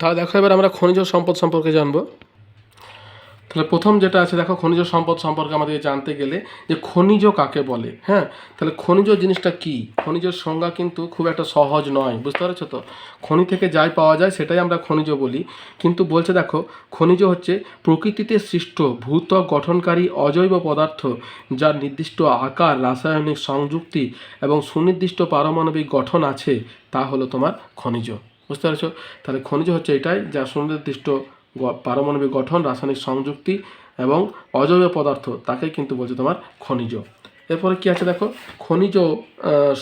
তাহলে দেখো, এবার আমরা খনিজ সম্পদ সম্পর্কে জানব। তাহলে প্রথম যেটা আছে, দেখো, খনিজ সম্পদ সম্পর্কে আমাদের জানতে গেলে যে খনিজ কাকে বলে হ্যাঁ? তাহলে খনিজ জিনিসটা কি? খনিজের সংজ্ঞা কিন্তু খুব একটা সহজ নয়, বুঝতে পারছ তো? খনি থেকে যাই পাওয়া যায়, সেটাই আমরা খনিজ বলি। কিন্তু বলছে, দেখো, খনিজ হচ্ছে প্রকৃতিতে সৃষ্ট ভূত্বক গঠনকারী অজৈব পদার্থ যার নির্দিষ্ট আকার, রাসায়নিক সংযুক্তি এবং সুনির্দিষ্ট পারমাণবিক গঠন আছে। তা হলো তোমার খনিজ। বুঝতে পারছ? তাহলে খনিজ হচ্ছে এটাই যা সুনির্দিষ্ট পারমাণবিক গঠন, রাসায়নিক সংযুক্তি এবং অজৈব পদার্থ, তাকে কিন্তু বলছে তোমার খনিজ। এরপরে কি আছে দেখো? খনিজ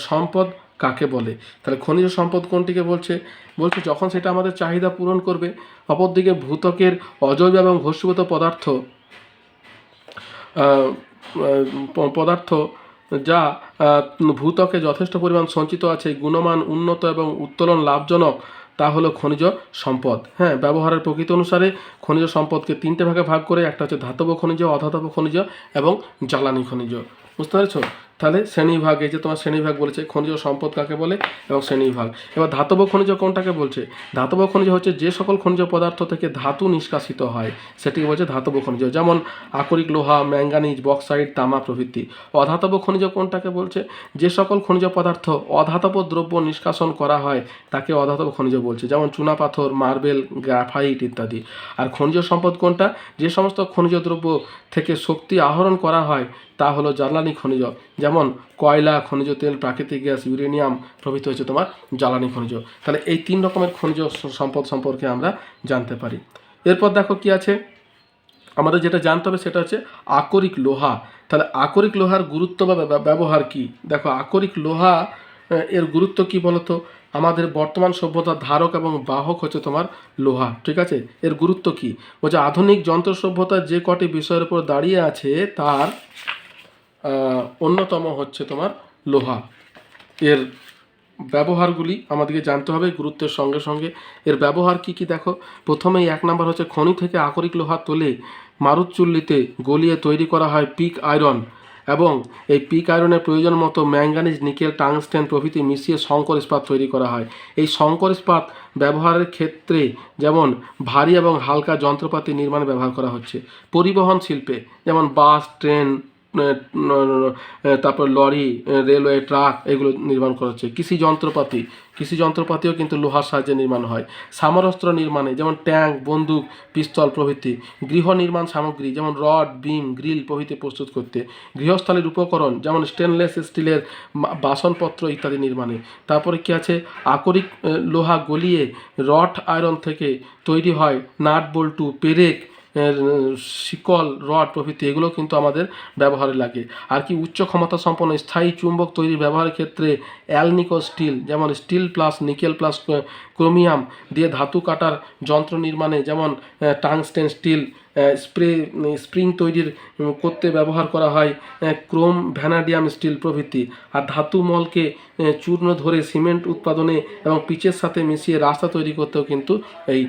সম্পদ কাকে বলে? তাহলে খনিজ সম্পদ কোনটিকে বলছে? বলছে যখন সেটা আমাদের চাহিদা পূরণ করবে, অপরদিকে ভূতকের অজৈব এবং ঘষীভূত পদার্থ পদার্থ যা ভূত্বকে যথেষ্ট পরিমাণ সঞ্চিত আছে, গুণমান উন্নত এবং উত্তোলন লাভজনক, তা হলো খনিজ সম্পদ। হ্যাঁ ব্যবহারের প্রকৃতি অনুসারে খনিজ সম্পদকে তিনটে ভাগে ভাগ করে, একটা হচ্ছে ধাতব খনিজ, অধাতব খনিজ এবং জ্বালানি খনিজ। বুঝতে পেরেছ? তাহলে শ্রেণীভাগ এই যে তোমার শ্রেণীভাগ বলেছে, খনিজ সম্পদ কাকে বলে এবং শ্রেণীভাগ এবার ধাতব খনিজ কোনটাকে বলছে? ধাতব খনিজ হচ্ছে যে সকল খনিজ পদার্থ থেকে ধাতু নিষ্কাশিত হয়, সেটিকে বলছে ধাতব খনিজ। যেমন আকরিক লোহা, ম্যাঙ্গানিজ বক্সাইড তামা প্রভৃতি। অধাতব খনিজ কোনটাকে বলছে? যে সকল খনিজ পদার্থ অধাতব দ্রব্য নিষ্কাশন করা হয়, তাকে অধাতব খনিজ বলছে। যেমন চুনাপাথর মার্বেল, গ্রাফাইট ইত্যাদি। আর খনিজ সম্পদ কোনটা? যে সমস্ত খনিজ দ্রব্য থেকে শক্তি আহরণ করা হয়, তা হলো জ্বালানি খনিজ। যেমন কয়লা, খনিজ তেল, প্রাকৃতিক গ্যাস, ইউরেনিয়াম প্রভৃতি হচ্ছে তোমার জ্বালানি খনিজ। তাহলে এই তিন রকমের খনিজ সম্পদ সম্পর্কে আমরা জানতে পারি। এরপর দেখো কি আছে? আমাদের যেটা জানতে হবে সেটা হচ্ছে আকরিক লোহা। তাহলে আকরিক লোহার গুরুত্ব বা ব্যবহার কি? দেখো, আকরিক লোহা এর গুরুত্ব কি বলতো? আমাদের বর্তমান সভ্যতার ধারক এবং বাহক হচ্ছে তোমার লোহা, ঠিক আছে? এর গুরুত্ব কি? বলছে আধুনিক যন্ত্র সভ্যতার যে কটি বিষয়ের উপর দাঁড়িয়ে আছে, তার অন্যতম হচ্ছে তোমার লোহা। এর ব্যবহারগুলি আমাদেরকে জানতে হবে গুরুত্বের সঙ্গে সঙ্গে। এর ব্যবহার কি কি দেখো? প্রথমেই এক নাম্বার হচ্ছে খনি থেকে আকরিক লোহা তোলে মারুচুল্লিতে গলিয়ে তৈরি করা হয় পিক আয়রন এবং এই পিক আয়রনের প্রয়োজন মতো ম্যাঙ্গানিজ নিকেল, টাংস্টেন প্রভৃতি মিশিয়ে শঙ্কর ইস্পাত তৈরি করা হয়। এই শঙ্কর ইস্পাত ব্যবহারের ক্ষেত্রে যেমন ভারী এবং হালকা যন্ত্রপাতি নির্মাণে ব্যবহার করা হচ্ছে। পরিবহন শিল্পে যেমন বাস, ট্রেন তারপর লরি রেলওয়ে, ট্রাক এগুলো নির্মাণ করা হচ্ছে। কৃষি যন্ত্রপাতি, কৃষি যন্ত্রপাতিও কিন্তু লোহার সাহায্যে নির্মাণ হয়। সামরস্ত্র নির্মাণে, যেমন ট্যাঙ্ক, বন্দুক, পিস্তল প্রভৃতি, গৃহ নির্মাণ সামগ্রী, যেমন রড, বিম, গ্রিল প্রভৃতি প্রস্তুত করতে। গৃহস্থলীর উপকরণ, যেমন স্টেনলেস স্টিলের বাসনপত্র ইত্যাদি নির্মাণে। তারপরে কি আছে? আকরিক লোহা গলিয়ে রড, আয়রন থেকে তৈরি হয় নাট বল্টু পেরেক শিকল, রড প্রভৃতি, এগুলো কিন্তু আমাদের ব্যবহারে লাগে। আর কি উচ্চ ক্ষমতা সম্পন্ন স্থায়ী চুম্বক তৈরি ব্যবহারের ক্ষেত্রে অ্যালনিকো স্টিল, যেমন steel plus nickel plus chromium দিয়ে ধাতু কাটার যন্ত্র নির্মাণে, যেমন টাংস্টেন স্টিল স্প্রে স্প্রিং তৈরির করতে ব্যবহার করা হয় ক্রোম ভ্যানাডিয়াম স্টিল প্রভৃতি। আর ধাতু মলকে চূর্ণ ধরে সিমেন্ট উৎপাদনে এবং পিচের সাথে মিশিয়ে রাস্তা তৈরি করতেও কিন্তু এই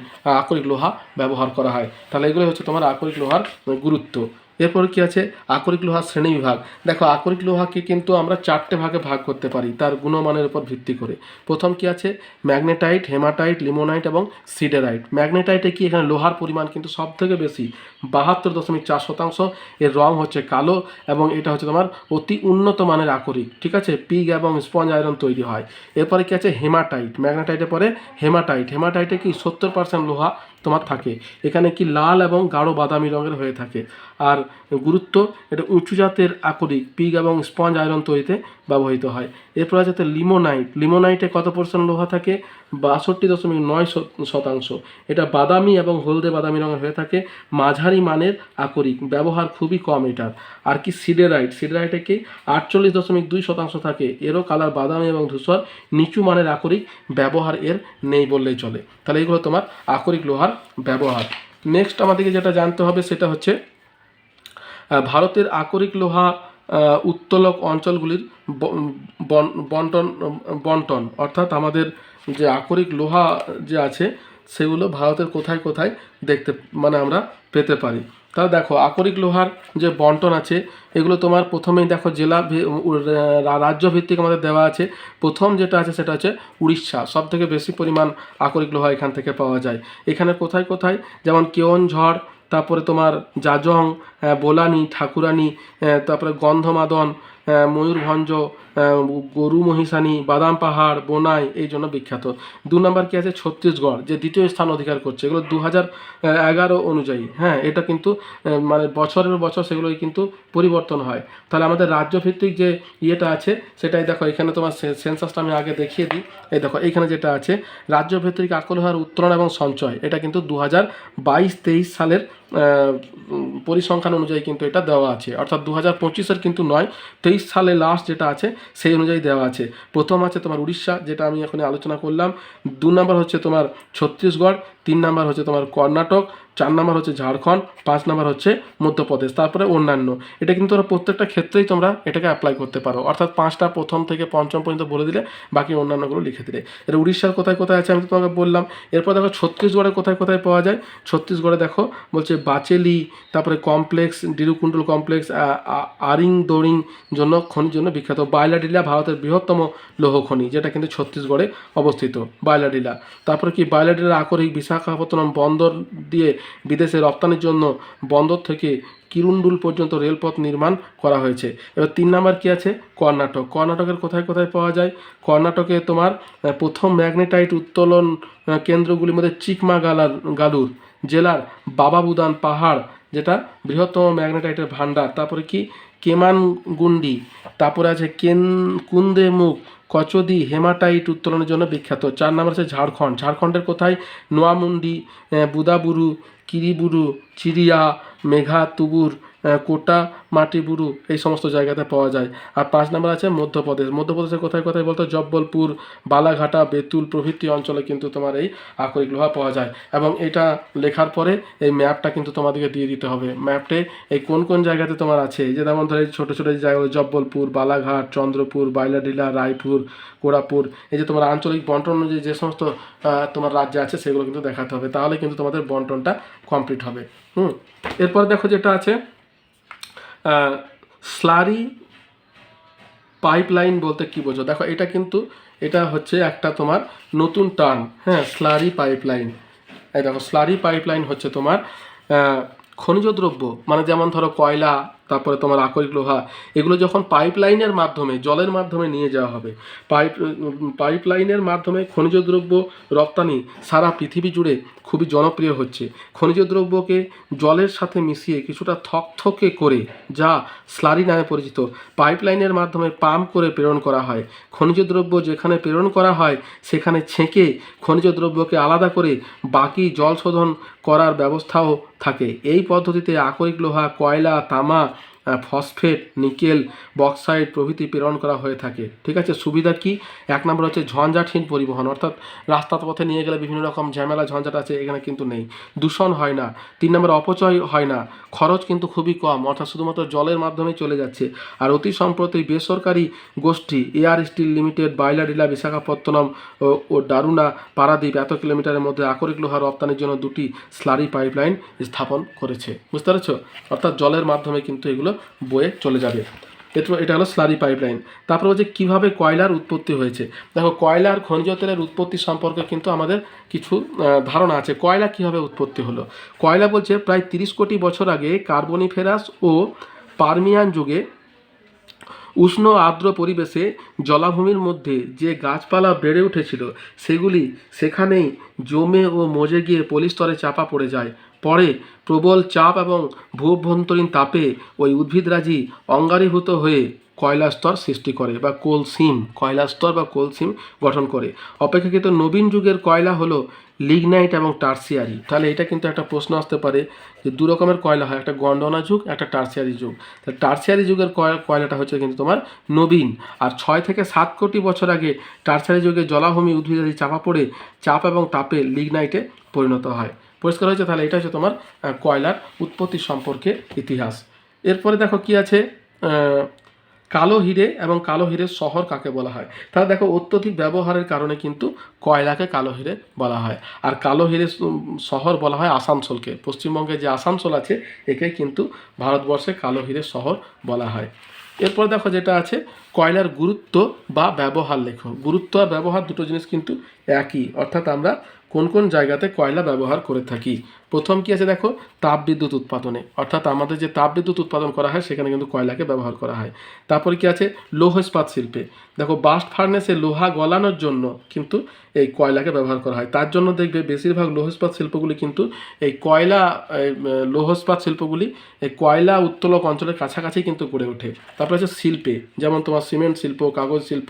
আকরিক লোহা ব্যবহার করা হয়। তাহলে এগুলো হচ্ছে তোমার আকরিক লোহার গুরুত্ব। এরপর কি আছে? আকরিক লোহার শ্রেণি বিভাগ। দেখো, আকরিক লোহাকে কিন্তু আমরা চারটে ভাগে ভাগ করতে পারি, তার গুণমানের উপর ভিত্তি করে। প্রথম কি আছে? ম্যাগনেটাইট, হেমাটাইট, লিমোনাইট এবং সিডেরাইট। ম্যাগনেটাইটে কি? এখানে লোহার পরিমাণ কিন্তু সব থেকে বেশি, বাহাত্তর দশমিক চার শতাংশ। এর রং হচ্ছে কালো এবং এটা হচ্ছে তোমার অতি উন্নত মানের আকরিক, ঠিক আছে? পিগ এবং স্পঞ্জ আয়রন তৈরি হয়। এরপরে কি আছে? হেমাটাইট। ম্যাগনেটাইটের পরে হেমাটাইট। হেমাটাইটে কি? সত্তর পার্সেন্ট লোহা তোমার থাকে। এখানে কি লাল এবং গাঢ় বাদামি রঙের হয়ে থাকে। আর গুরুত্ব, এটা উঁচু জাতের আকরিক, পিগ এবং স্পঞ্জ আয়রন তৈরিতে ব্যবহৃত হয়। এরপর আছে তো লিমোনাইট লিমোনাইটে কত পার্সেন্ট লোহা থাকে? বাষট্টি দশমিক নয় শতাংশ। এটা বাদামি এবং হলদে বাদামি রঙের হয়ে থাকে। মাঝারি মানের আকরিক। ব্যবহার খুবই কম এটার। আর কি সিডেরাইট সিডেরাইটে কি আটচল্লিশ দশমিক দুই শতাংশ থাকে। এরও কালার বাদামি এবং ধূসর, নিচু মানের আকরিক। ব্যবহার এর নেই বললেই চলে। তাহলে এগুলো তোমার আকরিক লোহার ব্যবহার। নেক্সট আমাদেরকে যেটা জানতে হবে সেটা হচ্ছে ভারতের আকরিক লোহা উত্তোলক অঞ্চলগুলির বন্টন বন্টন, অর্থাৎ আমাদের যে আকরিক লোহা যে আছে, সেগুলো ভারতের কোথায় কোথায় দেখতে মানে আমরা পেতে পারি। তাহলে দেখো, আকরিক লোহার যে বন্টন আছে, এগুলো তোমার প্রথমেই দেখো জেলা রাজ্য ভিত্তিক আমাদের দেওয়া আছে। প্রথম যেটা আছে, সেটা হচ্ছে উড়িষ্যা। সব থেকে বেশি পরিমাণ আকরিক লোহা এখান থেকে পাওয়া যায়। এখানে কোথায় কোথায়, যেমন কেওনঝড় তারপরে তোমার জাজং বোলানি ঠাকুরানি তারপরে গন্ধমাদন ময়ূরভঞ্জ গরু, মহিষানি, বাদাম পাহাড়, বোনাই এই জন্য বিখ্যাত। দু নম্বর কি আছে? ছত্তিশগড়, যে দ্বিতীয় স্থান অধিকার করছে। এগুলো দু হাজার এগারো অনুযায়ী। হ্যাঁ এটা কিন্তু মানে বছরের বছর সেগুলোই কিন্তু পরিবর্তন হয়। তাহলে আমাদের রাজ্যভিত্তিক যে ইয়েটা আছে, সেটাই দেখো, এখানে তোমার সেন্সাসটা আমি আগে দেখিয়ে দিই। এই দেখো এইখানে যেটা আছে, রাজ্যভিত্তিক আকলহার উত্তরণ এবং সঞ্চয়। এটা কিন্তু দু হাজার বাইশ, তেইশ সালের পরিসংখ্যান অনুযায়ী কিন্তু এটা দেওয়া আছে। অর্থাৎ দু হাজার পঁচিশের কিন্তু নয়, তেইশ সালে লাস্ট যেটা আছে সেই অনুযায়ী দেওয়া আছে। প্রথম আছে তোমার উড়িষ্যা, যেটা আমি এখন আলোচনা করলাম। দু নম্বর হচ্ছে তোমার ছত্তিশগড়। তিন নাম্বার হচ্ছে তোমার কর্ণাটক, চার নাম্বার হচ্ছে ঝাড়খণ্ড, পাঁচ নাম্বার হচ্ছে মধ্যপ্রদেশ, তারপরে অন্যান্য। এটা কিন্তু তোমরা প্রত্যেকটা ক্ষেত্রেই তোমরা এটাকে অ্যাপ্লাই করতে পারো। অর্থাৎ পাঁচটা প্রথম থেকে পঞ্চম পর্যন্ত বলে দিলে বাকি অন্যান্যগুলো লিখে দিলে। এর উড়িষ্যার কোথায় কোথায় আছে আমি তোমাকে বললাম। এরপর দেখো ছত্তিশগড়ে কোথায় কোথায় পাওয়া যায়? ছত্তিশগড়ে দেখো বলছে বাচেলি, তারপরে কমপ্লেক্স, ডিরুকুন্ডল কমপ্লেক্স আরিং দৌড়িং জন্য খনির জন্য বিখ্যাত। বাইলাডিলা ভারতের বৃহত্তম লৌহ খনি, যেটা কিন্তু ছত্তিশগড়ে অবস্থিত। বাইলাডিলা তারপরে কি বাইলাডিলা আকরিক বিশাখাপত্তনম বন্দর দিয়ে বিদেশে রপ্তানির জন্য বন্দর থেকে কিরুন্ডুল পর্যন্ত রেলপথ নির্মাণ করা হয়েছে। এবার তিন নাম্বার কি আছে? কর্ণাটক। কর্ণাটকের কোথায় কোথায় পাওয়া যায়? কর্ণাটকে তোমার প্রথম ম্যাগনেটাইট উত্তোলন কেন্দ্রগুলির মধ্যে চিকমাগালার গালুর জেলার বাবাবুদান পাহাড়, যেটা বৃহত্তম ম্যাগনেটাইটের ভান্ডার তারপরে কি? কেমানগুন্ডি। তারপরে আছে কেন, কুন্দেমুখ। কচদি হেমাটাইট উত্তোলনের জন্য বিখ্যাত। চার নম্বর আছে ঝাড়খণ্ড। ঝাড়খণ্ডের কোথায়? নোয়ামুন্ডি বুদাবুরু, কিরিবুরু চিরিয়া মেঘাতুবুর কোটা মাটিবুরু এই সমস্ত জায়গাতে পাওয়া যায়। আর পাঁচ নম্বর আছে মধ্যপ্রদেশ। মধ্যপ্রদেশের কোথায় কোথায় বলতো? জব্বলপুর, বালাঘাটা, বেতুল প্রভৃতি অঞ্চলে কিন্তু তোমার এই আকরিক লোহা পাওয়া যায়। এবং এটা লেখার পরে এই ম্যাপটা কিন্তু তোমাদেরকে দিয়ে দিতে হবে। ম্যাপটে এই কোন কোন জায়গাতে তোমার আছে? এই যে যেমন ধরো এই ছোটো ছোটো জায়গাগুলো, জব্বলপুর, বালাঘাট, চন্দ্রপুর বাইলাডিলা রায়পুর, কোরাপুর, এই যে তোমার আঞ্চলিক বন্টন অনুযায়ী যে সমস্ত তোমার রাজ্যে আছে সেগুলো কিন্তু দেখাতে হবে। তাহলে কিন্তু তোমাদের বন্টনটা কমপ্লিট হবে। হুম? এরপর দেখো যেটা আছে স্লারি পাইপলাইন বলতে কি বোঝো? দেখো, এটা কিন্তু, এটা হচ্ছে একটা তোমার নতুন টার্ম হ্যাঁ স্লারি পাইপলাইন এই দেখো স্লারি পাইপলাইন হচ্ছে তোমার খনিজ দ্রব্য মানে যেমন ধরো কয়লা তারপরে তোমার আকরিক লোহা, এগুলো যখন পাইপলাইনের মাধ্যমে, জলের মাধ্যমে নিয়ে যাওয়া হবে। পাইপ, পাইপলাইনের মাধ্যমে খনিজ দ্রব্য রপ্তানি সারা পৃথিবী জুড়ে খুবই জনপ্রিয় হচ্ছে। খনিজ দ্রব্যকে জলের সাথে মিশিয়ে কিছুটা থকথকে করে, যা স্লারি নামে পরিচিত, পাইপলাইনের মাধ্যমে পাম্প করে প্রেরণ করা হয়। খনিজ দ্রব্য যেখানে প্রেরণ করা হয়, সেখানে ছেঁকে খনিজ দ্রব্যকে আলাদা করে বাকি জল শোধন করার ব্যবস্থাও থাকে। এই পদ্ধতিতে আকরিক লোহা, কয়লা, তামা ফসফেট, নিকেল বক্সাইড প্রভৃতি প্রেরণ করা হয়ে থাকে। ঠিক আছে? সুবিধা কি? এক নম্বর হচ্ছে ঝঞ্ঝাটহীন পরিবহন। অর্থাৎ রাস্তার পথে নিয়ে গেলে বিভিন্ন রকম ঝামেলা, ঝঞ্ঝাট আছে, এখানে কিন্তু নেই। দূষণ হয় না। তিন নম্বর, অপচয় হয় না। খরচ কিন্তু খুবই কম। অর্থাৎ শুধুমাত্র জলের মাধ্যমেই চলে যাচ্ছে। আর অতি সম্প্রতি বেসরকারি গোষ্ঠী air steel limited Bailadila Visakhapatnam ও দারুণা পারাদ্বীপ এত কিলোমিটারের মধ্যে আকরিক লোহা রপ্তানির জন্য দুটি স্লারি পাইপলাইন স্থাপন করেছে। বুঝতে পেরেছ? অর্থাৎ জলের মাধ্যমে কিন্তু এগুলো বয়ে চলে যাবে। এরপর এটা হলো স্লারি পাইপলাইন তারপর হচ্ছে কীভাবে কয়লার উৎপত্তি হয়েছে? দেখো, কয়লার খনিজ তেলের উৎপত্তি সম্পর্কে কিন্তু আমাদের কিছু ধারণা আছে। কয়লা কীভাবে উৎপত্তি হলো? কয়লা বলছে, প্রায় তিরিশ কোটি বছর আগে কার্বনিফেরাস ও পারমিয়ান যুগে উষ্ণ আর্দ্র পরিবেশে জলাভূমির মধ্যে যে গাছপালা বেড়ে উঠেছিল, সেগুলি সেখানেই জমে ও মজে গিয়ে পলিস্তরে চাপা পড়ে যায়। পরে প্রবল চাপ এবং ভূভ্যন্তরীণ তাপে ওই উদ্ভিদরাজি অঙ্গারীভূত হয়ে কয়লা স্তর সৃষ্টি করে বা কোলসিম কয়লা স্তর বা কোলসিম গঠন করে। অপেক্ষাকৃত নবীন যুগের কয়লা হলো লিগনাইট এবং টার্সিয়ারি। তাহলে এটা কিন্তু একটা প্রশ্ন আসতে পারে যে দু রকমের কয়লা হয়, একটা গন্ডনা যুগ, একটা টার্সিয়ারি যুগ। তাহলে টার্সিয়ারি যুগের কয়- কয়লাটা হচ্ছে কিন্তু তোমার নবীন। আর ছয় থেকে সাত কোটি বছর আগে টার্সিয়ারি যুগে জলাভূমি উদ্ভিদাদি চাপা পড়ে চাপ এবং তাপে লিগনাইটে পরিণত হয়। পরিষ্কার হয়েছে? তাহলে এটা হচ্ছে তোমার কয়লার উৎপত্তি সম্পর্কে ইতিহাস। এরপরে দেখো কি আছে? কালো হিরে এবং কালো হিরের শহর কাকে বলা হয়? তাহলে দেখো অত্যধিক ব্যবহারের কারণে কিন্তু কয়লাকে কালো হিরে বলা হয়। আর কালো হিরে শহর বলা হয় আসানসোলকে। পশ্চিমবঙ্গে যে আসানসোল আছে, একে কিন্তু ভারতবর্ষে কালো হিরে শহর বলা হয়। এরপর দেখো যেটা আছে, কয়লার গুরুত্ব বা ব্যবহার লেখো। গুরুত্ব আর ব্যবহার দুটো জিনিস কিন্তু একই। অর্থাৎ আমরা কোন কোন জায়গাতে কয়লা ব্যবহার করে থাকি? প্রথম কি আছে দেখো? তাপবিদ্যুৎ উৎপাদনে। অর্থাৎ আমাদের যে তাপবিদ্যুৎ উৎপাদন করা হয়, সেখানে কিন্তু কয়লাকে ব্যবহার করা হয়। তারপরে কি আছে? লৌহ ইস্পাত শিল্পে। দেখো, বাস্ট ফার্নেসে লোহা গলানোর জন্য কিন্তু এই কয়লাকে ব্যবহার করা হয়। তার জন্য দেখবে বেশিরভাগ লৌহ ইস্পাত শিল্পগুলি কিন্তু এই কয়লা লৌহ ইস্পাত শিল্পগুলি এই কয়লা উত্তোলক অঞ্চলের কাছাকাছি কিন্তু গড়ে ওঠে। তারপরে আছে শিল্পে। যেমন তোমার সিমেন্ট শিল্প, কাগজ শিল্প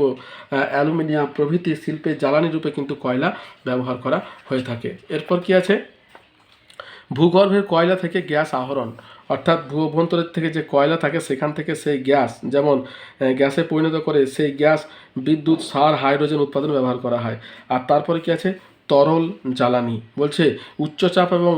অ্যালুমিনিয়াম প্রভৃতি শিল্পে জ্বালানি রূপে কিন্তু কয়লা ব্যবহার করা হয়ে থাকে। এরপর কি আছে? ভূগর্ভের কয়লা থেকে গ্যাস আহরণ, অর্থাৎ ভূ অভ্যন্তরের থেকে যে কয়লা থাকে সেখান থেকে সেই গ্যাস, যেমন গ্যাসে পরিণত করে সেই গ্যাস বিদ্যুৎ, সার, হাইড্রোজেন উৎপাদন ব্যবহার করা হয়। আর তারপরে কী আছে? তরল জ্বালানি। বলছে, উচ্চচাপ এবং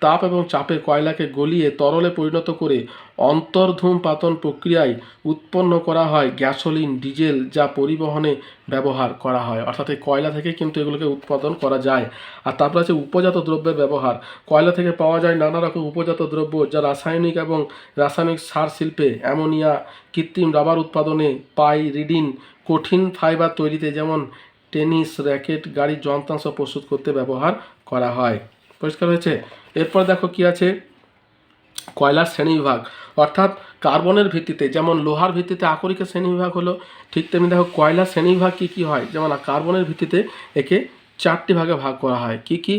তাপ এবং চাপে কয়লাকে গলিয়ে তরলে পরিণত করে অন্তর্ধূম পাতন প্রক্রিয়ায় উৎপন্ন করা হয় গ্যাসোলিন, ডিজেল যা পরিবহনে ব্যবহার করা হয়। অর্থাৎ এই কয়লা থেকে কিন্তু এগুলোকে উৎপাদন করা যায়। আর তারপর আছে উপজাত দ্রব্যের ব্যবহার। কয়লা থেকে পাওয়া যায় নানা রকম উপজাত দ্রব্য যা রাসায়নিক এবং রাসায়নিক সার শিল্পে অ্যামোনিয়া, কৃত্রিম রাবার উৎপাদনে, পাই, রিডিন, কঠিন ফাইবার তৈরিতে যেমন টেনিস, র্যাকেট, গাড়ির যন্ত্রাংশ প্রস্তুত করতে ব্যবহার করা হয়। পরিষ্কার হয়েছে। এরপর দেখো কি আছে? কয়লার শ্রেণীবিভাগ অর্থাৎ কার্বনের ভিত্তিতে, যেমন লোহার ভিত্তিতে আকরিকের শ্রেণীবিভাগ হলো, ঠিক তেমনি দেখো কয়লার শ্রেণীবিভাগ কী কী হয়? যেমন কার্বনের ভিত্তিতে একে চারটি ভাগে ভাগ করা হয়। কি কি?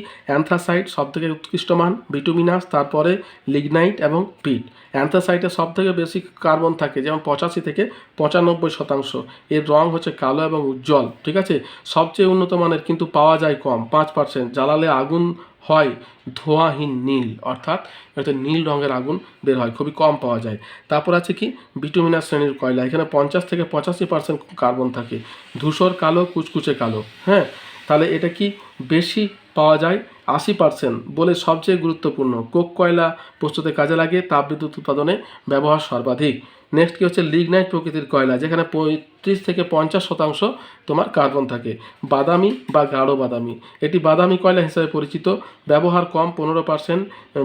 সব থেকে উৎকৃষ্ট মান, বিটুমিনাস, তারপরে লিগনাইট এবং পিট। অ্যান্থ্রাসাইটে সব থেকে বেশি কার্বন থাকে, যেমন পঁচাশি থেকে পঁচানব্বই শতাংশ। এর রং হচ্ছে কালো এবং উজ্জ্বল, ঠিক আছে? সবচেয়ে উন্নত মানের কিন্তু পাওয়া যায় কম, পাঁচ পার্সেন্ট জ্বালালে আগুন হয় ধোঁয়াহীন নীল, অর্থাৎ এটা নীল রঙের আগুন বের হয়, খুবই কম পাওয়া যায়। তারপর আছে কি? বিটুমিনাস শ্রেণির কয়লা, এখানে পঞ্চাশ থেকে পঁচাশি পার্সেন্ট কার্বন থাকে। ধূসর, কালো, কুচকুচে কালো হ্যাঁ? তাহলে এটা কি বেশি পাওয়া যায় আশি পার্সেন্ট বলে সবচেয়ে গুরুত্বপূর্ণ। কোক কয়লা প্রস্তুতে কাজে লাগে, তাপবিদ্যুৎ উৎপাদনে ব্যবহার সর্বাধিক। নেক্সট কি হচ্ছে? লিগনাইট প্রকৃতির কয়লা, যেখানে পঁয়ত্রিশ থেকে পঞ্চাশ শতাংশ তোমার কার্বন থাকে। বাদামি বা গাঢ় বাদামি। এটি বাদামি কয়লা হিসেবে পরিচিত। ব্যবহার কম, পনেরো পার্সেন্ট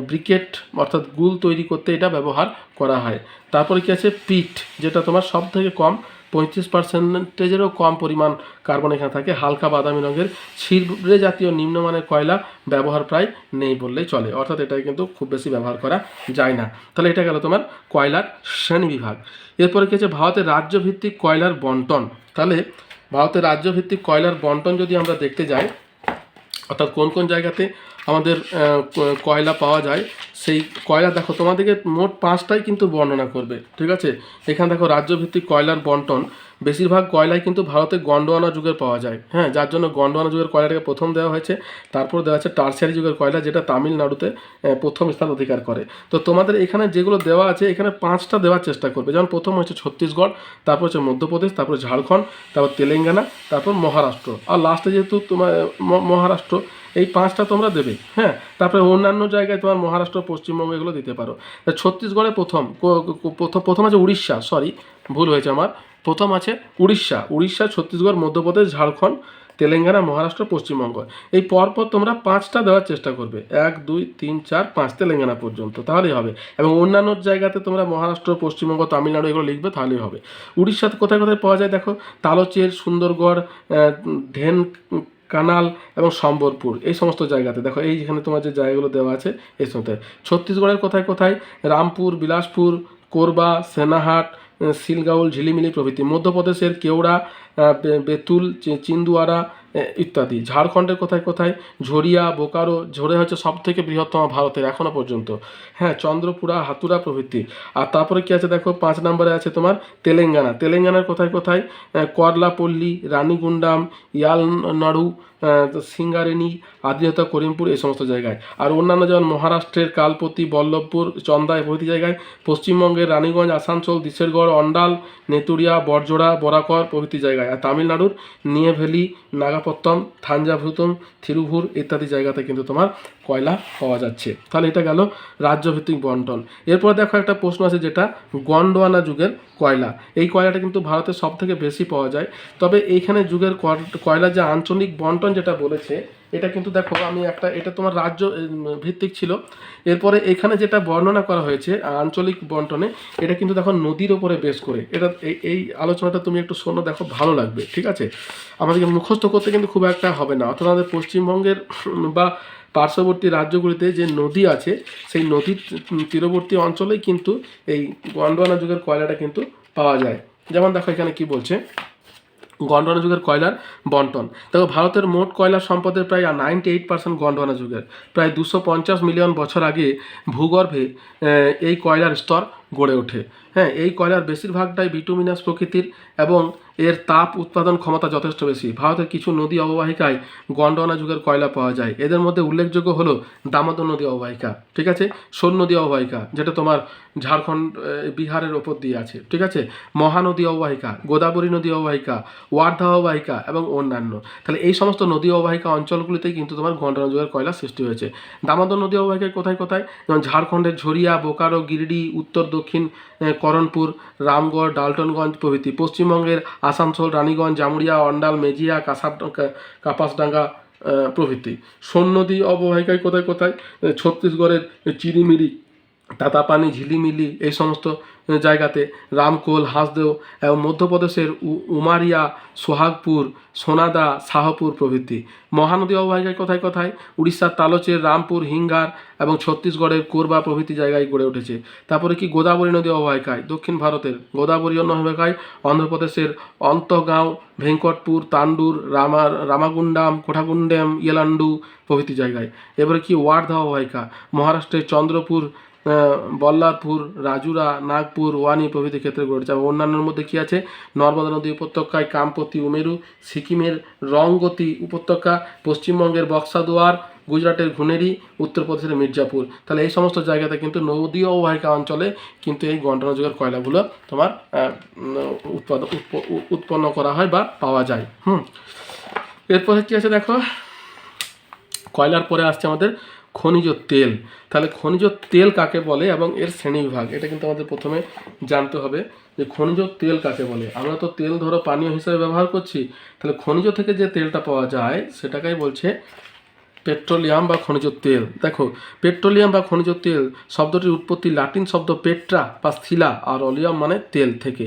ব্রিকেট, অর্থাৎ গুল তৈরি করতে এটা ব্যবহার করা হয়। তারপরে কি আছে? পিট, যেটা তোমার সব থেকে কম পঁয়ত্রিশ পার্সেন্টেজেরও কম পরিমাণ কার্বন এখানে থাকে। হালকা বাদামি রঙের ছিড়ে জাতীয় নিম্নমানের কয়লা ব্যবহার প্রায় নেই বললেই চলে। অর্থাৎ এটা কিন্তু খুব বেশি ব্যবহার করা যায় না। তাহলে এটা গেল তোমার কয়লার শ্রেণি বিভাগ। এরপরে কি আছে? ভারতের রাজ্যভিত্তিক কয়লার বন্টন। তাহলে ভারতের রাজ্যভিত্তিক কয়লার বন্টন যদি আমরা দেখতে যাই, অর্থাৎ কোন কোন জায়গাতে আমাদের কয়লা পাওয়া যায় সেই কয়লা দেখো, তোমাদেরকে মোট পাঁচটাই কিন্তু বর্ণনা করবে, ঠিক আছে? এখানে দেখো রাজ্যভিত্তিক কয়লার বন্টন বেশিরভাগ কয়লাই কিন্তু ভারতে গন্ডোয়ানা যুগের পাওয়া যায়। হ্যাঁ যার জন্য গন্ডোয়ানা যুগের কয়লাটাকে প্রথম দেওয়া হয়েছে। তারপর দেওয়া আছে টার্সিয়ারি যুগের কয়লা, যেটা তামিলনাড়ুতে প্রথম স্থান অধিকার করে। তো তোমাদের এখানে যেগুলো দেওয়া আছে, এখানে পাঁচটা দেওয়ার চেষ্টা করবে। যেমন প্রথম হচ্ছে ছত্তিশগড়, তারপর হচ্ছে মধ্যপ্রদেশ, তারপর ঝাড়খণ্ড, তারপর তেলেঙ্গানা, তারপর মহারাষ্ট্র। আর লাস্টে যেহেতু তোমার মহারাষ্ট্র, এই পাঁচটা তোমরা দেবে। হ্যাঁ তারপরে অন্যান্য জায়গায় তোমার মহারাষ্ট্র, পশ্চিমবঙ্গ এগুলো দিতে পারো। ছত্তিশগড়ে প্রথম প্রথম আছে উড়িষ্যা সরি ভুল হয়েছে আমার। প্রথম আছে উড়িষ্যা। উড়িষ্যা, ছত্তিশগড়, মধ্যপ্রদেশ, ঝাড়খণ্ড, তেলেঙ্গানা, মহারাষ্ট্র, পশ্চিমবঙ্গ। এই পরপর তোমরা পাঁচটা দেওয়ার চেষ্টা করবে। এক, দুই, তিন, চার, পাঁচ তেলেঙ্গানা পর্যন্ত। তাহলেই হবে। এবং অন্যান্য জায়গাতে তোমরা মহারাষ্ট্র, পশ্চিমবঙ্গ, তামিলনাড়ু এগুলো লিখবে, তাহলেই হবে। উড়িষ্যাতে কোথায় কোথায় পাওয়া যায় দেখো? তালচের, সুন্দরগড় ঢেন কানাল এবং সম্বরপুর। এই সমস্ত জায়গাতে। দেখো এই যেখানে তোমার যে জায়গাগুলো দেওয়া আছে, এই সমস্ত। ছত্তিশগড়ের কোথায় কোথায়? রামপুর, বিলাসপুর, কোরবা, সেনাহাট আহ, শিলগাউল ঝিলিমিলি প্রভৃতি। মধ্যপ্রদেশের কেওড়া বেতুল চিন্দুয়ারা ইত্যাদি। ঝাড়খণ্ডের কোথায় কোথায়? ঝরিয়া বোকারো ঝরে হচ্ছে সব থেকে বৃহত্তম ভারতের এখনও পর্যন্ত। হ্যাঁ চন্দ্রপুরা হাতুরা প্রভৃতি। আর তারপরে কি আছে দেখো? পাঁচ নম্বরে আছে তোমার তেলেঙ্গানা। তেলেঙ্গানার কোথায় কোথায়? করলাপল্লী রানীগুন্ডাম ইয়ালনাড়ু সিঙ্গারেনি আদিজাতা করিমপুর এই সমস্ত জায়গায়। আর অন্যান্য যেমন মহারাষ্ট্রের কালপতি, বল্লভপুর, চন্দায় প্রভৃতি জায়গায়, পশ্চিমবঙ্গের রানীগঞ্জ, আসানসোল, দিশেরগড়, অন্ডাল, নেতুরিয়া, বরজোড়া, বরাকর প্রভৃতি জায়গায়। আর তামিলনাড়ুর নিয়েভেলি নাগাপত্তম থাঞ্জাভুতম, থিরুভুর ইত্যাদি জায়গাতে কিন্তু তোমার কয়লা পাওয়া যাচ্ছে। তাহলে এটা গেল রাজ্যভিত্তিক বন্টন। এরপর দেখো একটা প্রশ্ন আছে যেটা, গন্ডোয়ানা যুগের কয়লা। এই কয়লাটা কিন্তু ভারতে সব থেকে বেশি পাওয়া যায়। তবে এইখানে যুগের কয়লা যে আঞ্চলিক বন্টন যেটা বলেছে, এটা কিন্তু দেখো আমি একটা, এটা তোমার রাজ্য ভিত্তিক ছিল। এরপরে এখানে যেটা বর্ণনা করা হয়েছে, আঞ্চলিক বন্টনে, এটা কিন্তু দেখো নদীর ওপরে বেশ করে। এটা এই আলোচনাটা তুমি একটু শোনো, দেখো ভালো লাগবে, ঠিক আছে? আমাদেরকে মুখস্থ করতে কিন্তু খুব একটা হবে না। অর্থাৎ আমাদের পশ্চিমবঙ্গের, বা পার্শ্ববর্তী রাজ্যগুলিতে যে নদী আছে, সেই নদীর তীরবর্তী অঞ্চলেই কিন্তু এই গন্ডোয়ানা যুগের কয়লাটা কিন্তু পাওয়া যায়। যেমন দেখো এখানে কি বলছে? গন্ডোয়ানা যুগের কয়লার বন্টন। দেখো, ভারতের মোট কয়লা সম্পদের প্রায় নাইনটি এইট পার্সেন্ট গন্ডোয়ানা যুগের। প্রায় দুশো পঞ্চাশ মিলিয়ন বছর আগে ভূগর্ভে এই কয়লার স্তর গড়ে ওঠে। হ্যাঁ এই কয়লার বেশিরভাগটাই বিটুমিনাস প্রকৃতির এবং এর তাপ উৎপাদন ক্ষমতা যথেষ্ট বেশি। ভারতের কিছু নদী অববাহিকায় গন্ডোয়ানা যুগের কয়লা পাওয়া যায়। এদের মধ্যে উল্লেখযোগ্য হলো দামোদর নদী অববাহিকা, ঠিক আছে? সোন নদী অববাহিকা, যেটা তোমার ঝাড়খণ্ড বিহারের ওপর দিয়ে আছে, ঠিক আছে? মহানদী অববাহিকা, গোদাবরী নদী অববাহিকা, ওয়ার্ধা অববাহিকা এবং অন্যান্য। তাহলে এই সমস্ত নদী অববাহিকা অঞ্চলগুলিতেই কিন্তু তোমার গন্ডনা যুগের কয়লা সৃষ্টি হয়েছে। দামোদর নদী অববাহিকায় কোথায় কোথায়? যেমন ঝাড়খণ্ডের ঝরিয়া, বোকারো, গিরিডি, উত্তর, দক্ষিণ করণপুর রামগড়, ডালটনগঞ্জ প্রভৃতি। পশ্চিমবঙ্গের আসানসোল রানীগঞ্জ জামুরিয়া অন্ডাল মেজিয়া কাসাব কাপাসডাঙ্গা প্রভৃতি। সৈন্যদী অববাহিকায় কোথায় কোথায়? ছত্তিশগড়ের চিরিমিরি তাতাপানি, ঝিলিমিলি এই সমস্ত জায়গাতে রামকোল, হাঁসদেও এবং মধ্যপ্রদেশের উমারিয়া, সোহাগপুর, সোনাদা, শাহপুর প্রভৃতি। মহানদী অববাহিকায় কথায় কথায় উড়িষ্যার তালচের, রামপুর, হিঙ্গার এবং ছত্তিশগড়ের কোরবা প্রভৃতি জায়গায় গড়ে উঠেছে। তারপরে কি গোদাবরী নদী অববাহিকায়? দক্ষিণ ভারতের গোদাবরী অববাহিকায়, অন্ধ্রপ্রদেশের অন্তগাঁও, ভেঙ্কটপুর তান্ডুর রামার রামাগুন্ডাম, কোঠাগুন্ডেম, ইয়েলান্ডু প্রভৃতি জায়গায়। এবারে কি ওয়ার্ধা অববাহিকা? মহারাষ্ট্রের চন্দ্রপুর বল্লারপুর, রাজুরা, নাগপুর, ওয়ানি প্রভৃতি ক্ষেত্রে উঠেছে। এবং অন্যান্যর মধ্যে কী আছে? নর্মদা নদী উপত্যকায় কামপতি, উমেরু, সিকিমের রংগতি উপত্যকা, পশ্চিমবঙ্গের বক্সাদুয়ার, গুজরাটের ঘুনেরি, উত্তরপ্রদেশের মির্জাপুর। তাহলে এই সমস্ত জায়গাতে কিন্তু নদী অববাহিকা অঞ্চলে কিন্তু এই গন্ডনা যুগের কয়লাগুলো তোমার উৎপাদন উৎপন্ন করা হয় বা পাওয়া যায়। হুম। এরপরে কী আছে দেখো? কয়লার পরে আসছে আমাদের খনিজ তেল। তাহলে খনিজ তেল কাকে বলে এবং এর শ্রেণীবিভাগ এটা কিন্তু আমাদের প্রথমে জানতে হবে যে খনিজ তেল কাকে বলে। আমরা তো তেল ধরো পানীয় হিসেবে ব্যবহার করছি। তাহলে খনিজ থেকে যে তেলটা পাওয়া যায়, সেটাকেই বলছে পেট্রোলিয়াম বা খনিজ তেল। দেখো, পেট্রোলিয়াম বা খনিজ তেল শব্দটির উৎপত্তি লাটিন শব্দ পেট্রা বা শিলা আর অলিয়াম মানে তেল থেকে।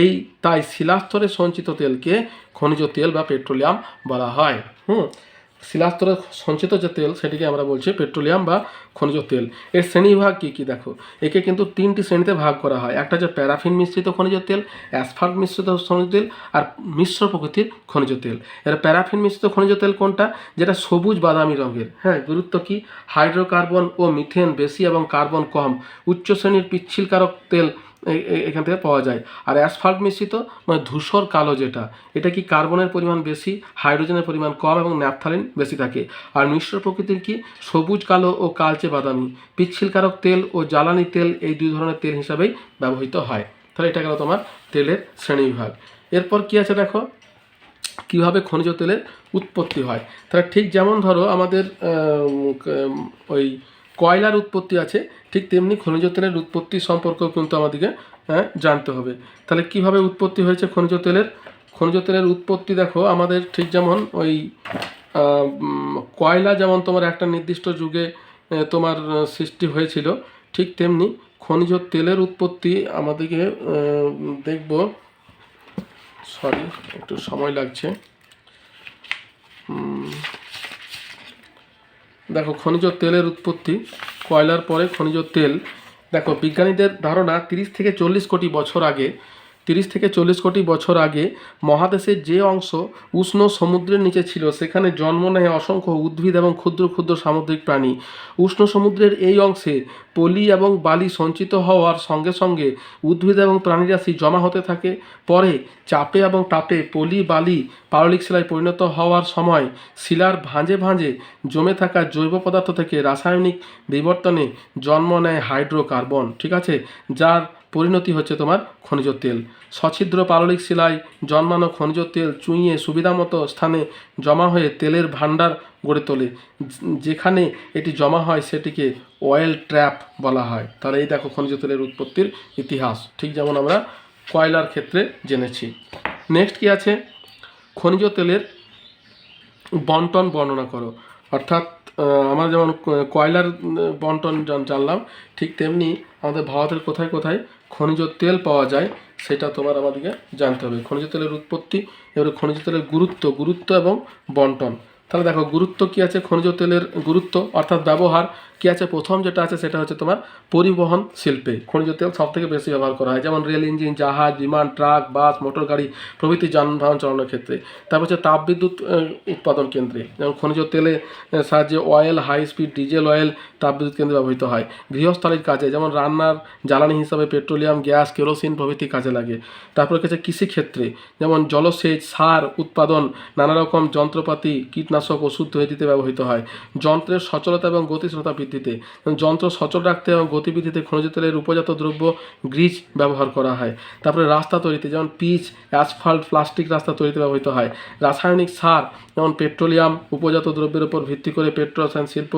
এই, তাই শিলাস্তরে সঞ্চিত তেলকে খনিজ তেল বা পেট্রোলিয়াম বলা হয়। হুম? শিলাস্তরে সঞ্চিত যে তেল, সেটিকে আমরা বলছি পেট্রোলিয়াম বা খনিজ তেল। এর শ্রেণীবিভাগ কী কী? দেখো, একে কিন্তু তিনটি শ্রেণীতে ভাগ করা হয়। একটা হচ্ছে প্যারাফিন মিশ্রিত খনিজ তেল, অ্যাসফাল্ট মিশ্রিত খনিজ তেল আর মিশ্র প্রকৃতির খনিজ তেল। এর প্যারাফিন মিশ্রিত খনিজ তেল কোনটা? যেটা সবুজ বাদামি রঙের। হ্যাঁ গুরুত্ব কি? হাইড্রোকার্বন ও মিথেন বেশি এবং কার্বন কম। উচ্চ শ্রেণির পিচ্ছিলকারক তেল এখান থেকে পাওয়া যায়। আর অ্যাসফাল্ট মিশ্রিত মানে ধূসর কালো যেটা, এটা কি কার্বনের পরিমাণ বেশি, হাইড্রোজেনের পরিমাণ কম এবং ন্যাপথালিন বেশি থাকে? আর মিশ্র প্রকৃতির কি সবুজ, কালো ও কালচে বাদামি? পিচ্ছিলকারক তেল ও জ্বালানি তেল এই দুই ধরনের তেল হিসাবেই ব্যবহৃত হয়। তাহলে এটা গেল তোমার তেলের শ্রেণীবিভাগ। এরপর কি আছে দেখো? কীভাবে খনিজ তেলের উৎপত্তি হয়? তাহলে ঠিক যেমন ধরো আমাদের ওই কয়লার উৎপত্তি আছে ঠিক তেমনি খনিজ তেলের উৎপত্তি সম্পর্কেও কিন্তু আমাদেরকে হ্যাঁ, জানতে হবে। তাহলে কীভাবে উৎপত্তি হয়েছে খনিজ তেলের? খনিজ তেলের উৎপত্তি দেখো আমাদের ঠিক যেমন ওই কয়লা যেমন তোমার একটা নির্দিষ্ট যুগে তোমার সৃষ্টি হয়েছিল ঠিক তেমনি খনিজ তেলের উৎপত্তি আমাদেরকে দেখব। সরি একটু সময় লাগছে। দেখো, খনিজ তেলের উৎপত্তি। কয়লার পরে খনিজ তেল। দেখো, বিজ্ঞানীদের ধারণা তিরিশ থেকে চল্লিশ কোটি বছর আগে তিরিশ থেকে চল্লিশ কোটি বছর আগে মহাদেশের যে অংশ উষ্ণ সমুদ্রের নিচে ছিল, সেখানে জন্ম নেয় অসংখ্য উদ্ভিদ এবং ক্ষুদ্র ক্ষুদ্র সামুদ্রিক প্রাণী। উষ্ণ সমুদ্রের এই অংশে পলি এবং বালি সঞ্চিত হওয়ার সঙ্গে সঙ্গে উদ্ভিদ এবং প্রাণীরাশি জমা হতে থাকে। পরে চাপে এবং তাপে পলি, বালি পাললিক শিলায় পরিণত হওয়ার সময় শিলার ভাঁজে ভাঁজে জমে থাকা জৈব পদার্থ থেকে রাসায়নিক বিবর্তনে জন্ম নেয় হাইড্রোকার্বন, ঠিক আছে? যার পরিণতি হচ্ছে তোমার খনিজ তেল। সছিদ্র পাললিক শিলায় জন্মানো খনিজ তেল চুইয়ে সুবিধামতো স্থানে জমা হয়ে তেলের ভাণ্ডার গড়ে তোলে। যেখানে এটি জমা হয় সেটিকে অয়েল ট্র্যাপ বলা হয়। তাহলে এই দেখো খনিজ তেলের উৎপত্তির ইতিহাস। ঠিক যেমন আমরা কয়লার ক্ষেত্রে জেনেছি। নেক্সট কি আছে? খনিজ তেলের বন্টন বর্ণনা করো। অর্থাৎ আমরা যেমন কয়লার বন্টন জান- জানলাম, ঠিক তেমনি আমাদের ভারতের কোথায় কোথায় খনিজ তেল পাওয়া যায়, সেটা তোমার আমাদেরকে জানতে হবে। খনিজ তেলের উৎপত্তি, এবারে খনিজ তেলের গুরুত্ব গুরুত্ব এবং বন্টন। তাহলে দেখো, গুরুত্ব কি আছে? খনিজ তেলের গুরুত্ব, অর্থাৎ ব্যবহার কি আছে? প্রথম যেটা আছে সেটা হচ্ছে তোমার পরিবহন শিল্পে খনিজ তেল সব থেকে বেশি ব্যবহার করা হয়। যেমন রেল ইঞ্জিন, জাহাজ, বিমান, ট্রাক, বাস, মোটর গাড়ি প্রভৃতি যানবাহন চালানোর ক্ষেত্রে। তারপর হচ্ছে তাপবিদ্যুৎ উৎপাদন কেন্দ্রে। যেমন খনিজ তেলে সাহায্যে oil high speed diesel oil তাপবিদ্যুৎ কেন্দ্রে ব্যবহৃত হয়। গৃহস্থালির কাজে যেমন রান্নার জ্বালানি হিসাবে পেট্রোলিয়াম গ্যাস কেরোসিন প্রভৃতি কাজে লাগে। তারপরে হচ্ছে কৃষিক্ষেত্রে যেমন জলসেচ, সার উৎপাদন, নানা রকম যন্ত্রপাতি, কীটনাশক ওষুধ তৈরি দিতে ব্যবহৃত হয়। যন্ত্রের সচলতা এবং গতিশীলতা বৃদ্ধিতে যেমন যন্ত্র সচল রাখতে এবং গতিবিধিতে খনিজ তেলের উপজাত দ্রব্য গ্রিজ ব্যবহার করা হয়। তারপরে রাস্তা তৈরিতে, যেমন পিচ, অ্যাসফাল্ট, প্লাস্টিক রাস্তা তৈরিতে ব্যবহৃত হয়। রাসায়নিক সার, যেমন পেট্রোলিয়াম, উপজাত দ্রব্যের উপর ভিত্তি করে পেট্রোরসায়ন শিল্প,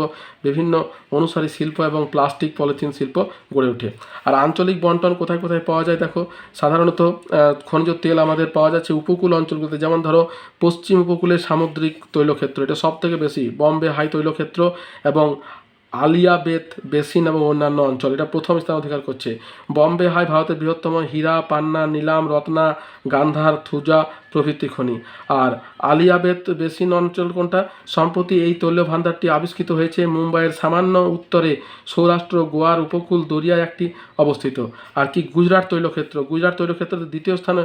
বিভিন্ন অনুসারী শিল্প এবং প্লাস্টিক পলিথিন শিল্প গড়ে ওঠে। আর আঞ্চলিক বন্টন কোথায় কোথায় পাওয়া যায় দেখো? সাধারণত খনিজ তেল আমাদের পাওয়া যাচ্ছে উপকূল অঞ্চলগুলোতে। যেমন ধরো, পশ্চিম উপকূলের সামুদ্রিক তৈলক্ষেত্র, এটা সব থেকে বেশি। বম্বে হাই তৈলক্ষেত্র এবং আলিয়াবেত বেসিন এবং অন্যান্য অঞ্চল। এটা প্রথম স্থান অধিকার করছে। বম্বে হাই ভারতের বৃহত্তম হীরা, পান্না, নীলাম, রত্না, গান্ধার, থুজা প্রভৃতি খনি। আর আলিয়াবেত বেসিন অঞ্চল কোনটা? সম্প্রতি এই তৈল ভাণ্ডারটি আবিষ্কৃত হয়েছে মুম্বাইয়ের সামান্য উত্তরে সৌরাষ্ট্র গোয়ার উপকূল দরিয়ায় একটি অবস্থিত। আর কি গুজরাট তৈলক্ষেত্র? গুজরাট তৈলক্ষেত্র দ্বিতীয় স্থানে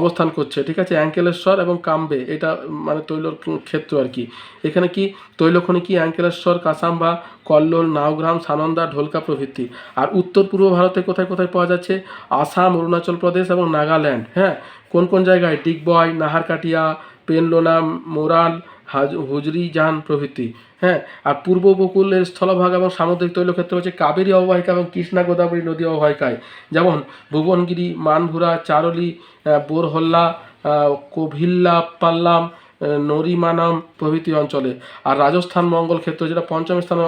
অবস্থান করছে। ঠিক আছে, অ্যাঙ্কেলেশ্বর এবং কাম্বে। এটা মানে তৈল ক্ষেত্র আর কি। এখানে কি? তৈলখনি কি? অ্যাঙ্কেলেশ্বর, কাসাম্বা, কল্লোল, নাওগ্রাম, সানন্দা, ঢোলকা প্রভৃতি। আর উত্তর পূর্ব ভারতে কোথায় কোথায় পাওয়া যাচ্ছে? আসাম, অরুণাচল প্রদেশ এবং নাগাল্যান্ড। হ্যাঁ কোন কোন জায়গায় ডিগবয় নাহারকাটিয়া পেনলোনা মোরাল, হাজ হুজরিজান প্রভৃতি। হ্যাঁ আর পূর্ব উপকূলের স্থলভাগ এবং সামুদ্রিক তৈলক্ষেত্র হচ্ছে কাবেরী অববাহিকা এবং কৃষ্ণা গোদাবরী নদী অববাহিকায়। যেমন ভুবনগিরি, মানভুরা, চারলি বোরহল্লা কোভিল্লা পাল্লাম নরিমানাম প্রভৃতি অঞ্চলে। আর রাজস্থান মঙ্গল ক্ষেত্র যেটা পঞ্চম স্থানে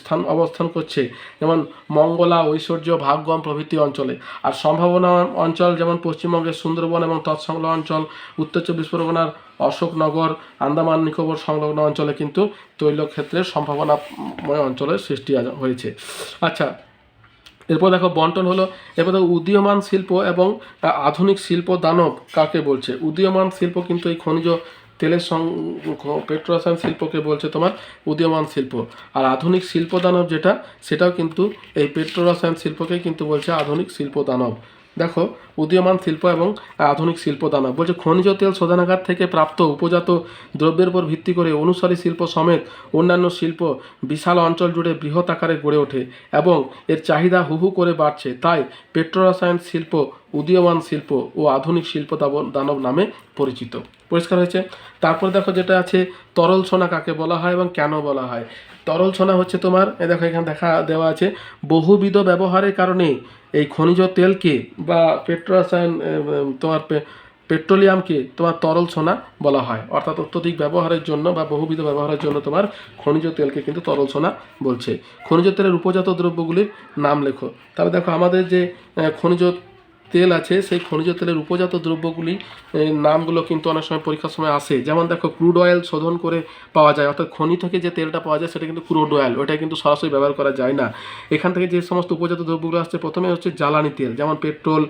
স্থান অবস্থান করছে, যেমন মঙ্গলা, ঐশ্বর্য, ভাগ্যম প্রভৃতি অঞ্চলে। আর সম্ভাবনা অঞ্চল যেমন পশ্চিমবঙ্গের সুন্দরবন এবং তৎসংলগ্ন অঞ্চল, উত্তর চব্বিশ পরগনার অশোকনগর, আন্দামান, নিকোবর সংলগ্ন অঞ্চলে কিন্তু তৈলক্ষেত্রের সম্ভাবনাময় অঞ্চলের সৃষ্টি হয়েছে। আচ্ছা এরপর দেখো বন্টন হলো, এরপর দেখো উদীয়মান শিল্প এবং আধুনিক শিল্প দানব কাকে বলছে? উদীয়মান শিল্প কিন্তু এই খনিজ তেলের সং পেট্রোরসায়ন শিল্পকে বলছে তোমার উদীয়মান শিল্প। আর আধুনিক শিল্প দানব যেটা, সেটাও কিন্তু এই পেট্রোরাসায়ন শিল্পকে কিন্তু বলছে আধুনিক শিল্প দানব। দেখো, উদীয়মান শিল্প এবং আধুনিক শিল্প দানব বলছে, খনিজ তেল শোধনাগার থেকে প্রাপ্ত উপজাত দ্রব্যের উপর ভিত্তি করে অনুসারী শিল্প সমেত অন্যান্য শিল্প বিশাল অঞ্চল জুড়ে বৃহৎ আকারে গড়ে ওঠে এবং এর চাহিদা হুহু করে বাড়ছে। তাই পেট্রোরসায়ন শিল্প, উদীয়মান শিল্প ও আধুনিক শিল্প দানব নামে পরিচিত। পরিষ্কার হয়েছে? তারপরে দেখো যেটা আছে, তরল সোনা কাকে বলা হয় এবং কেন বলা হয়? তরল সোনা হচ্ছে তোমার, এ দেখো এখানে দেখা দেওয়া আছে, বহুবিধ ব্যবহারের কারণে এই খনিজ তেলকে বা পেট্রোরসায়ন তোমার পেট্রোলিয়ামকে তোমার তরল সোনা বলা হয়? অর্থাৎ অত্যধিক ব্যবহারের জন্য বা বহুবিধ ব্যবহারের জন্য তোমার খনিজ তেলকে কিন্তু তরল সোনা বলছে। খনিজ তেলের উপজাত দ্রব্যগুলির নাম লেখো। তাহলে দেখো আমাদের যে খনিজ তেল আছে, সেই খনিজ তেলের উপজাত দ্রব্যগুলি নামগুলো কিন্তু অনেক সময় পরীক্ষার সময় আসে। যেমন দেখো, ক্রুড অয়েল শোধন করে পাওয়া যায়, অর্থাৎ খনি থেকে যে তেলটা পাওয়া যায়, সেটা কিন্তু ক্রুড অয়েল ওটা কিন্তু সরাসরি ব্যবহার করা যায় না। এখান থেকে যে সমস্ত উপজাত দ্রব্যগুলো আসছে, প্রথমে হচ্ছে জ্বালানি তেল, যেমন পেট্রোল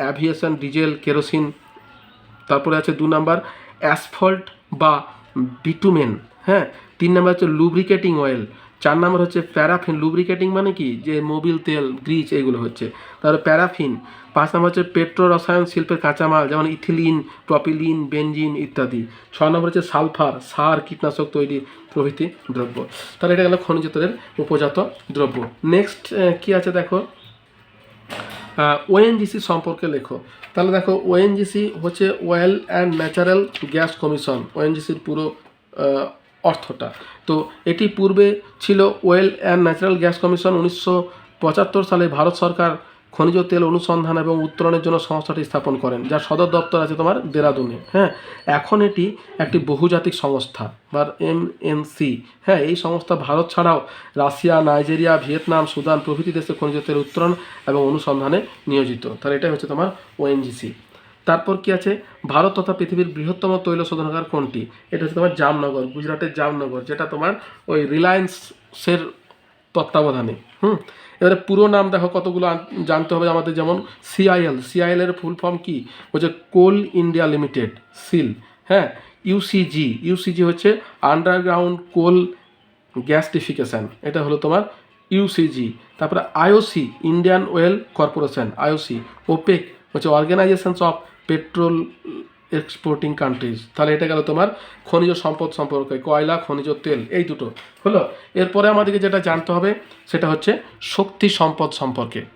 অ্যাভিয়েশন, ডিজেল, কেরোসিন, তারপরে আছে দু নাম্বার, অ্যাসফল্ট বা বিটুমেন হ্যাঁ? তিন নাম্বার হচ্ছে লুব্রিকেটিং অয়েল চার নম্বর হচ্ছে প্যারাফিন লুব্রিকেটিং মানে কি? যে মোবিল তেল গ্রিজ এগুলো হচ্ছে। তারপরে প্যারাফিন, পাঁচ নম্বর হচ্ছে পেট্রো রসায়ন শিল্পের কাঁচামাল, যেমন ইথিলিন প্রপিলিন বেঞ্জিন ইত্যাদি। ছয় নম্বর হচ্ছে সালফার, সার, কীটনাশক তৈরি প্রভৃতি দ্রব্য। তাহলে এটা গেল খনিজ তেলের উপজাত দ্রব্য। নেক্সট কি আছে দেখো? ওএনজিসি সম্পর্কে লেখো। তাহলে দেখো ওএনজিসি হচ্ছে oil and natural gas commission ওএনজিসির পুরো অর্থটা। তো এটি পূর্বে ছিল oil and natural gas commission উনিশশো পঁচাত্তর সালে ভারত সরকার খনিজ তেল অনুসন্ধান এবং উত্তরণের জন্য সংস্থাটি স্থাপন করেন, যার সদর দপ্তর আছে তোমার দেরাদুনে হ্যাঁ? এখন এটি একটি বহুজাতিক সংস্থা, বা এমএনসি হ্যাঁ? এই সংস্থা ভারত ছাড়াও রাশিয়া, নাইজেরিয়া, ভিয়েতনাম, সুদান প্রভৃতি দেশে খনিজ তেল উত্তরণ এবং অনুসন্ধানে নিয়োজিত। তাহলে এটাই হচ্ছে তোমার ওএনজিসি। তারপর কি আছে? ভারত তথা পৃথিবীর বৃহত্তম তৈল শোধনাগার কোনটি? এটা হচ্ছে তোমার জামনগর, গুজরাটের জামনগর, যেটা তোমার ওই রিলায়েন্সের তত্ত্বাবধানে। হুম? এবারে পুরো নাম দেখো, কতগুলো জানতে হবে আমাদের যেমন সিআইএল সিআইএল এর ফুল ফর্ম কি? হচ্ছে কোল ইন্ডিয়া লিমিটেড, সিল। হ্যাঁ? ইউসিজি ইউসিজি হচ্ছে আন্ডারগ্রাউন্ড কোল গ্যাসটিফিকেশান এটা হলো তোমার ইউসিজি তারপরে IOC Indian oil corporation IOC OPEC হচ্ছে organisations of petrol exporting countries তাহলে এটা গেল তোমার খনিজ সম্পদ সম্পর্কে, কয়লা, খনিজ তেল, এই দুটো। হলো? এরপরে আমাদেরকে যেটা জানতে হবে, সেটা হচ্ছে শক্তি সম্পদ সম্পর্কে।